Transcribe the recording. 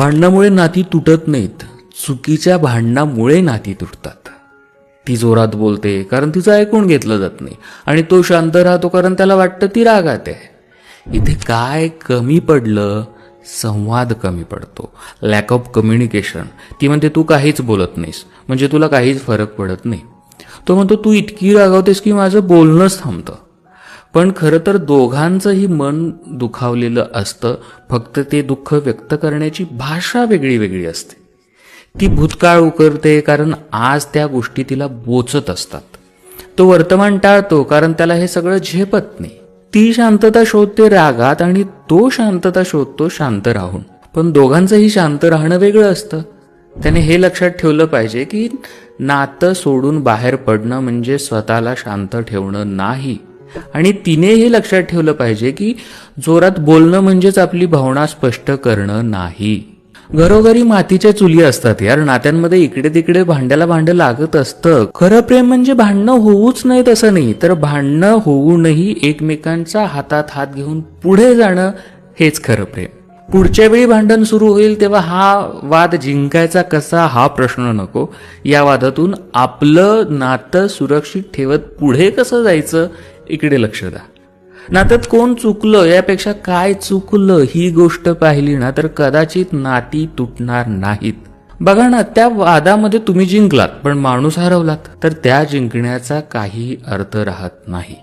भांडणामुळे नाती तुटत नाहीत. चुकीच्या भांडणामुळे नाती तुटतात. ती जोरात बोलते कारण तिचं ऐकून घेतलं जात नाही. आणि तो शांत राहतो कारण त्याला वाटतं ती रागात आहे. इथे काय कमी पडलं? संवाद कमी पडतो. लॅक ऑफ कम्युनिकेशन ती म्हणते तू काहीच बोलत नाहीस. म्हणजे तुला काहीच फरक पडत नाही. तो म्हणतो तू इतकी रागावतेस की माझं बोलणंच थांबतं. पण खरं तर दोघांचंही मन दुखावलेलं असतं. फक्त ते दुःख व्यक्त करण्याची भाषा वेगळी वेगळी असते. ती भूतकाळ उकरते कारण आज त्या गोष्टी तिला बोचत असतात. तो वर्तमान टाळतो कारण त्याला हे सगळं झेपत नाही. ती शांतता शोधते रागात आणि तो शांतता शोधतो शांत राहून. पण दोघांचंही शांत राहणं वेगळं असतं. त्याने हे लक्षात ठेवलं पाहिजे की नातं सोडून बाहेर पडणं म्हणजे स्वतःला शांत ठेवणं नाही. आणि तिने हे लक्षात ठेवलं पाहिजे की जोरात बोलणं म्हणजेच आपली भावना स्पष्ट करणं नाही. घरोघरी मातीच्या चुली असतात यार नात्यांमध्ये इकडे तिकडे भांड्याला भांडं लागत असतं. खरं प्रेम म्हणजे भांडणं होऊच नाही तसं नाही तर भांडणं होऊनही एकमेकांचा हातात हात घेऊन पुढे जाणं हेच खरं प्रेम. पुढच्या वेळी भांडण सुरू होईल तेव्हा हा वाद जिंकायचा कसा हा प्रश्न नको. या वादातून आपलं नातं सुरक्षित ठेवत पुढे कसं जायचं इकडे लक्ष द्या. नात्यात कोण चुकलं यापेक्षा काय चुकलं ही गोष्ट पाहिली ना तर कदाचित नाती तुटणार नाहीत. बघा ना त्या वादामध्ये तुम्ही जिंकलात पण माणूस हरवलात तर त्या जिंकण्याचा काही अर्थ राहत नाही.